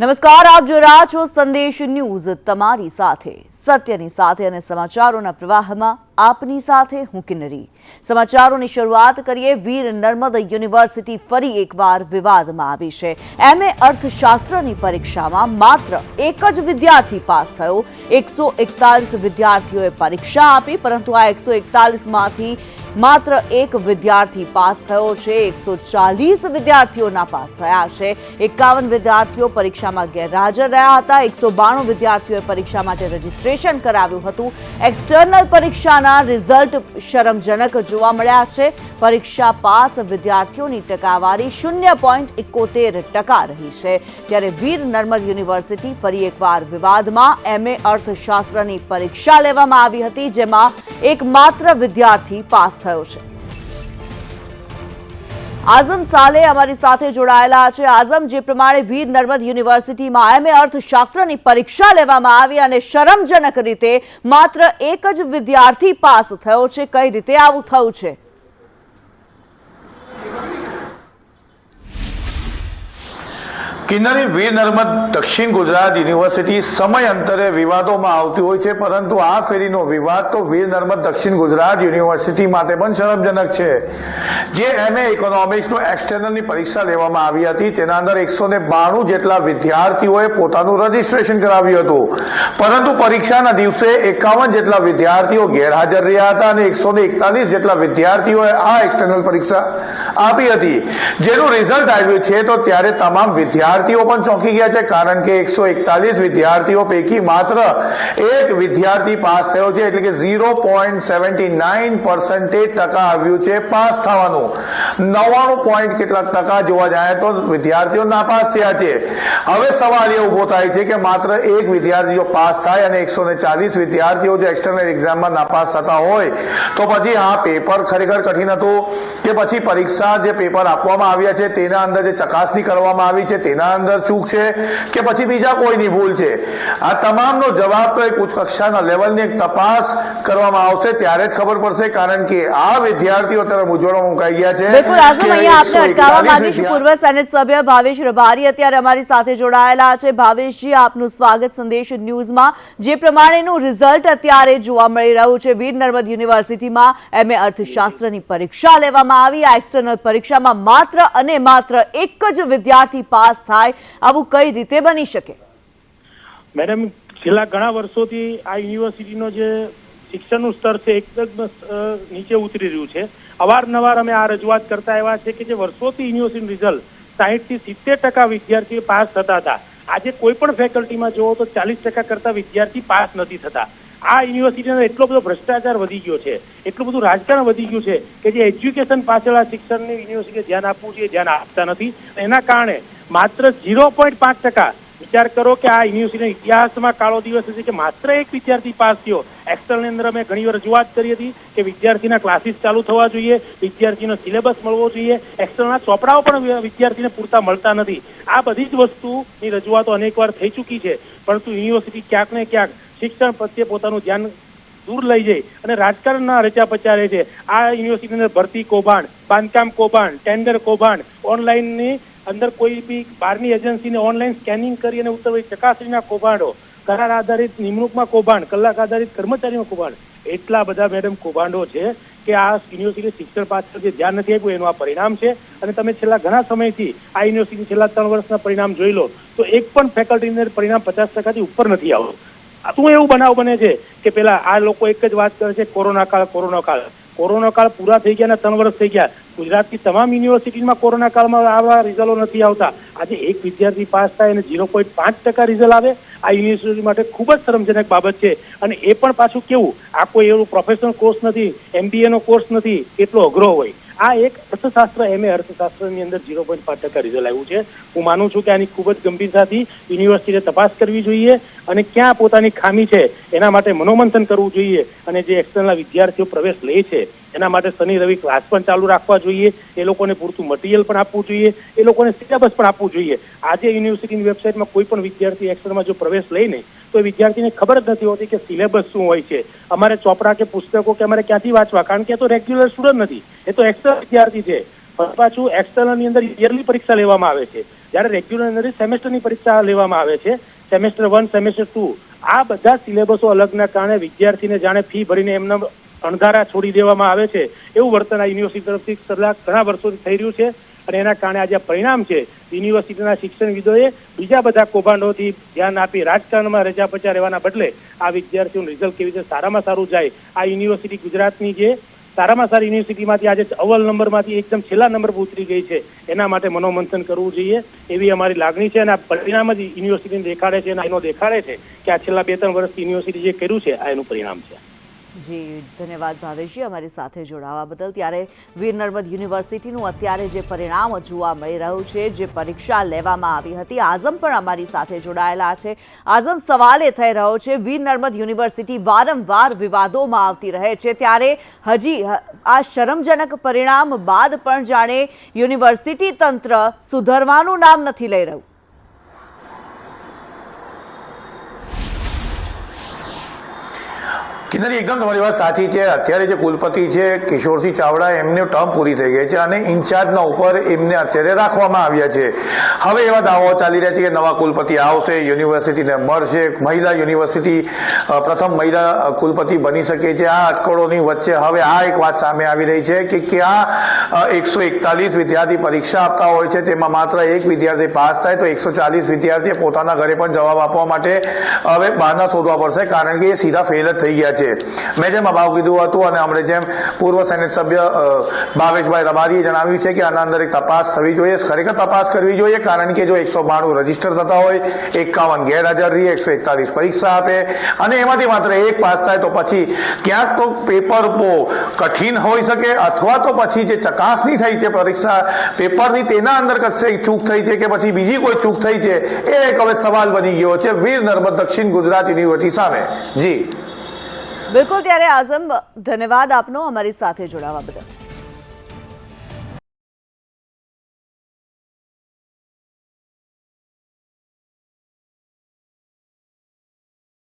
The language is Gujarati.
નમસ્કાર આપ જો રહ્યા છો સંદેશ ન્યૂઝ તમારી સાથે સત્યની સાથે અને સમાચારોના પ્રવાહમાં આપની સાથે હું કિન્નરી. સમાચારોની શરૂઆત કરીએ. વીર નર્મદ યુનિવર્સિટી ફરી એકવાર વિવાદમાં આવી છે. એમએ અર્થશાસ્ત્રની પરીક્ષામાં માત્ર એક જ વિદ્યાર્થી પાસ થયો. એકસો વિદ્યાર્થીઓએ પરીક્ષા આપી, પરંતુ આ એકસો એકતાલીસમાંથી માત્ર એક વિદ્યાર્થી પાસ થયો છે. એકસો ચાલીસ વિદ્યાર્થીઓના પાસ થયા છે. એકાવન વિદ્યાર્થીઓ પરીક્ષામાં ગેરહાજર રહ્યા હતા. એકસો બાણું વિદ્યાર્થીઓએ પરીક્ષા માટે રજીસ્ટ્રેશન કરાવ્યું હતું. એક્સટર્નલ પરીક્ષાના રિઝલ્ટ શરમજનક જોવા મળ્યા છે. પરીક્ષા પાસ વિદ્યાર્થીઓની ટકાવારી શૂન્ય પોઈન્ટ એકોતેર ટકા રહી છે. ત્યારે વીર નર્મદ યુનિવર્સિટી ફરી એકવાર વિવાદમાં એમએ અર્થશાસ્ત્રની પરીક્ષા લેવામાં આવી હતી, જેમાં એકમાત્ર વિદ્યાર્થી પાસ થયો છે. આઝમ સાલે અમારી સાથે જોડાયેલા છે. આઝમ, જે પ્રમાણે વીર નર્મદ યુનિવર્સિટીમાં એમએ અર્થશાસ્ત્રની પરીક્ષા લેવામાં આવી અને શરમજનક રીતે માત્ર એક જ વિદ્યાર્થી પાસ થયો છે. કઈ રીતે આવું થયું છે? કિન્નરી વીર નર્મદ દક્ષિણ ગુજરાત યુનિવર્સિટી સમય અંતરે વિવાદોમાં આવતી હોય છે, પરંતુ આ ફેરીનો વિવાદ તો વીર નર્મદ દક્ષિણ ગુજરાત યુનિવર્સિટી માટે પણ શરમજનક છે. જે એમએ ઇકોનોમિક્સનું એક્સટર્નલની પરીક્ષા લેવામાં આવી હતી, તેના અંદર એકસો ને બાણું જેટલા વિદ્યાર્થીઓએ પોતાનું રજીસ્ટ્રેશન કરાવ્યું હતું. પરંતુ પરીક્ષાના દિવસે એકાવન જેટલા વિદ્યાર્થીઓ ગેરહાજર રહ્યા હતા અને એકસો ને એકતાલીસ જેટલા વિદ્યાર્થીઓએ આ એક્સટર્નલ પરીક્ષા આપી હતી. જેનું રિઝલ્ટ આવ્યું છે, તો ત્યારે તમામ વિદ્યાર્થીઓ પણ ચોંકી ગયા છે કારણ કે એકસો એકતાલીસ વિદ્યાર્થીઓ પૈકી માત્ર એક વિદ્યાર્થી પાસ થયો છે એટલે કે zero point seventy nine percentage ટકા આવ્યું છે પાસ થવાનું. નવ્વાણું પોઈન્ટ કેટલાક ટકા જોવા જાય તો વિદ્યાર્થીઓ નાપાસ થયા છે. હવે સવાલ એ ઊભો થાય છે કે માત્ર એક વિદ્યાર્થીઓ પાસ થાય અને એકસો ને ચાલીસ વિદ્યાર્થીઓ જો એક્સટર્નલ એક્ઝામમાં નાપાસ થતા હોય, તો પછી આ પેપર ખરેખર કઠિન હતું? કે પછી પરીક્ષા જે પેપર આપવામાં આવ્યા છે, તેના અંદર જે ચકાસણી કરવામાં આવી છે, તેના અંદર ચૂક છે કે પછી બીજા કોઈની ભૂલ છે? આ તમામનો જવાબ તો એક ઉચ્ચ કક્ષાના લેવલની એક તપાસ કરવામાં આવશે ત્યારે જ ખબર પડશે કારણ કે આ વિદ્યાર્થીઓ અત્યારે મૂંઝવણમાં મુકાઈ ગયા છે. બિલકુલ આઝમ અહીંયા આપને અટકાવવા માંગીશ. પૂર્વ સેનેટ સભ્ય ભાવેશ રબારી અત્યારે અમારી સાથે જોડાયેલા છે. ભાવેશજી આપનું સ્વાગત સંદેશ ન્યૂઝમાં. જે પ્રમાણેનું રિઝલ્ટ અત્યારે જોવા મળી રહ્યું છે વીર નર્મદ યુનિવર્સિટીમાં એમએ અર્થશાસ્ત્રની પરીક્ષા લેવામાં આવી. આ એક્સટર્નલ પરીક્ષામાં માત્ર અને માત્ર એક જ વિદ્યાર્થી પાસ થાય આવું કઈ રીતે બની શકે? મેડમ, છેલ્લા ઘણા વર્ષોથી આ યુનિવર્સિટીનો જે શિક્ષણનું સ્તર છે, એકદમ નીચે ઉતરી રહ્યું છે. અવારનવાર અમે આ રજૂઆત કરતા એવા છે કે જે વર્ષોથી યુનિવર્સિટીનું રિઝલ્ટ સાહીઠથી સિત્તેર ટકા વિદ્યાર્થીઓ પાસ થતા હતા. આજે કોઈ પણ ફેકલ્ટીમાં જુઓ તો ચાલીસ ટકા કરતા વિદ્યાર્થી પાસ નથી થતા. આ યુનિવર્સિટીનો એટલો બધો ભ્રષ્ટાચાર વધી ગયો છે, એટલું બધું રાજકારણ વધી ગયું છે કે જે એજ્યુકેશન પાછળ આ શિક્ષણની યુનિવર્સિટીએ ધ્યાન આપવું જોઈએ, ધ્યાન આપતા નથી. એના કારણે માત્ર ઝીરો પોઈન્ટ પાંચ ટકા. વિચાર કરો કે આ યુનિવર્સિટીના ઇતિહાસમાં કાળો દિવસ છે કે માત્ર એક વિદ્યાર્થી પાસ થયો. એક્સટર્નલની અંદર અમે ઘણી વાર રજૂઆત કરી હતી કે વિદ્યાર્થીના ક્લાસીસ ચાલુ થવા જોઈએ, વિદ્યાર્થીનો સિલેબસ મળવો જોઈએ. એક્સટર્નલના ચોપડાઓ પણ વિદ્યાર્થીને પૂરતા મળતા નથી. આ બધી જ વસ્તુની રજૂઆતો અનેકવાર થઈ ચૂકી છે. પરંતુ યુનિવર્સિટી ક્યાંક ને ક્યાંક શિક્ષણ પ્રત્યે પોતાનું ધ્યાન દૂર લઈ જઈ અને રાજકારણના રચા પચારે છે. આ યુનિવર્સિટીની ભરતી કૌભાંડ, બાંધકામ કૌભાંડ ટેન્ડર કૌભાંડ ઓનલાઈનની અંદર કોઈ બી બહારની એજન્સીને ઓનલાઈન સ્કેનિંગ કરી અને ઉત્તરવય ચકાસણીના કૌભાંડો, કરાર આધારિત નિમણૂકમાં કૌભાંડ, કલાક આધારિત કર્મચારીમાં કૌભાંડ, એટલા બધા મેડમ કૌભાંડો છે કે આ યુનિવર્સિટી શિક્ષણ પાછળ જે ધ્યાન નથી આપ્યું એનું આ પરિણામ છે. અને તમે છેલ્લા ઘણા સમયથી આ યુનિવર્સિટી છેલ્લા ત્રણ વર્ષના પરિણામ જોઈ લો, તો એક પણ ફેકલ્ટીની પરિણામ પચાસ ટકાથી ઉપર નથી આવતું. શું એવું બનાવ બને છે કે પેલા આ લોકો એક જ વાત કરે છે, કોરોના કાળ કોરોના કાળ. કોરોના કાળ પૂરા થઈ ગયા અને ત્રણ વર્ષ થઈ ગયા. ગુજરાતની તમામ યુનિવર્સિટીમાં કોરોના કાળમાં આવા રિઝલ્ટો નથી આવતા. આજે એક વિદ્યાર્થી પાસ થાય અને ઝીરો પોઈન્ટ પાંચ ટકા રિઝલ્ટ આવે, આ યુનિવર્સિટી માટે ખૂબ જ શરમજનક બાબત છે. અને એ પણ પાછું કેવું, આ કોઈ એવું પ્રોફેશનલ કોર્સ નથી એમબીએનો કોર્સ નથી, એટલો અઘરો હોય. આ એક અર્થશાસ્ત્ર એમએ અર્થશાસ્ત્રની અંદર ઝીરો પોઈન્ટ પાંચ ટકા રિઝલ્ટ આવ્યું છે. હું માનું છું કે આની ખૂબ જ ગંભીરતાથી યુનિવર્સિટીએ તપાસ કરવી જોઈએ અને ક્યાં પોતાની ખામી છે એના માટે મનોમંથન કરવું જોઈએ અને જે એક્સટર્નલ વિદ્યાર્થીઓ પ્રવેશ લે છે એના માટે શનિ રવિ ક્લાસ પણ ચાલુ રાખવા જોઈએ. એ લોકોને પૂરતું મટીરિયલ પણ આપવું જોઈએ. એ લોકોને સિલેબસ પણ આપવું જોઈએ. આજે યુનિવર્સિટીની વેબસાઇટમાં કોઈ પણ વિદ્યાર્થી એક્સટર્નમાં જો પ્રવેશ લઈને તો વિદ્યાર્થીને ખબર જ નથી હોતી કે સિલેબસ શું હોય છે. અમારે ચોપડા કે પુસ્તકો કે અમારે ક્યાંથી વાંચવા? કારણ કે એ તો રેગ્યુલર સ્ટુડન્ટ નથી. એ તો એક્સ્ટ્રા વિદ્યાર્થી છે. પાછું એક્સટર્નલની અંદર યરલી પરીક્ષા લેવામાં આવે છે. જ્યારે રેગ્યુલર અંદર સેમેસ્ટરની પરીક્ષા લેવામાં આવે છે. સેમેસ્ટર વન સેમેસ્ટર ટુ આ બધા સિલેબસો અલગના કારણે વિદ્યાર્થીને જાણે ફી ભરીને એમના અણધારા છોડી દેવામાં આવે છે. એવું વર્તન આ યુનિવર્સિટી તરફથી છેલ્લા ઘણા વર્ષોથી થઈ રહ્યું છે. અને એના કારણે આજે પરિણામ છે, યુનિવર્સિટીના શિક્ષણવિદોએ બીજા બધા કૌભાંડોથી ધ્યાન આપી રાજકારણમાં રજા પચા રહેવાના બદલે આ વિદ્યાર્થીઓનું રિઝલ્ટ કેવી રીતે સારામાં સારું જાય. આ યુનિવર્સિટી ગુજરાતની જે સારામાં સારી યુનિવર્સિટીમાંથી આજે અવ્વલ નંબરમાંથી એકદમ છેલ્લા નંબર પર ઉતરી ગઈ છે. એના માટે મનોમંથન કરવું જોઈએ. એવી અમારી લાગણી છે અને આ પરિણામ જ યુનિવર્સિટીને દેખાડે છે અને એનો દેખાડે છે કે આ છેલ્લા બે ત્રણ વર્ષથી યુનિવર્સિટી જે કર્યું છે, આ એનું પરિણામ છે. જી, ધન્યવાદ ભાવેશજી અમારી સાથે જોડાવા બદલ. ત્યારે વીર નર્મદ યુનિવર્સિટીનું અત્યારે જે પરિણામ જોવા મળી રહ્યું છે, જે પરીક્ષા લેવામાં આવી હતી, આઝમ પણ અમારી સાથે જોડાયેલા છે. આઝમ સવાલ એ થઈ રહ્યો છે, વીર નર્મદ યુનિવર્સિટી વારંવાર વિવાદોમાં આવતી રહે છે. ત્યારે હજી આ શરમજનક પરિણામ બાદ પણ જાણે યુનિવર્સિટી તંત્ર સુધરવાનું નામ નથી લઈ રહ્યું. કિન્નરી એકદમ તમારી વાત સાચી છે. અત્યારે જે કુલપતિ છે, કિશોરસિંહ ચાવડા, એમને ટર્મ પૂરી થઈ ગઈ છે અને ઇન્ચાર્જના ઉપર એમને અત્યારે રાખવામાં આવ્યા છે. હવે એવા દાવાઓ ચાલી રહ્યા છે કે નવા કુલપતિ આવશે, યુનિવર્સિટીને મળશે, મહિલા યુનિવર્સિટી પ્રથમ મહિલા કુલપતિ બની શકે છે. આ અટકળોની વચ્ચે હવે આ એક વાત સામે આવી રહી છે કે ક્યાં એકસો એકતાલીસ વિદ્યાર્થી પરીક્ષા આપતા હોય છે. તેમાં માત્ર એક વિદ્યાર્થી પાસ થાય તો એકસો ચાલીસ વિદ્યાર્થીએ પોતાના ઘરે પણ જવાબ આપવા માટે હવે બહાના શોધવા પડશે, કારણ કે એ સીધા ફેલ જ થઈ ગયા છે. મેં જેમ અભાવ કીધું હતું અને હમણાં જેમ પૂર્વ સેનેટ સભ્ય ભાવેશભાઈ રબારીએ જણાવ્યું છે કે આના અંદર એક તપાસ થવી જોઈએ. ખરેખર તપાસ કરવી જોઈએ. કારણ કે જો એકસો બાણું રજિસ્ટર થતા હોય, એકાવન ગેરહાજર રહીએ એકસો એકતાલીસ પરીક્ષા આપે અને એમાંથી માત્ર એક પાસ થાય તો પછી ક્યાંક તો પેપર બહુ કઠિન હોઈ શકે અથવા તો પછી જે ચકાસણી થઈ છે પરીક્ષા પેપરની તેના અંદર કશે ચૂક થઈ છે કે પછી બીજી કોઈ ચૂક થઈ છે, એ એક હવે સવાલ બની ગયો છે. વીર નર્મદ દક્ષિણ ગુજરાત યુનિવર્સિટી સામે. જી. બિલકુલ ત્યારે આઝમ ધન્યવાદ આપનો અમારી સાથે જોડાવા બદલ.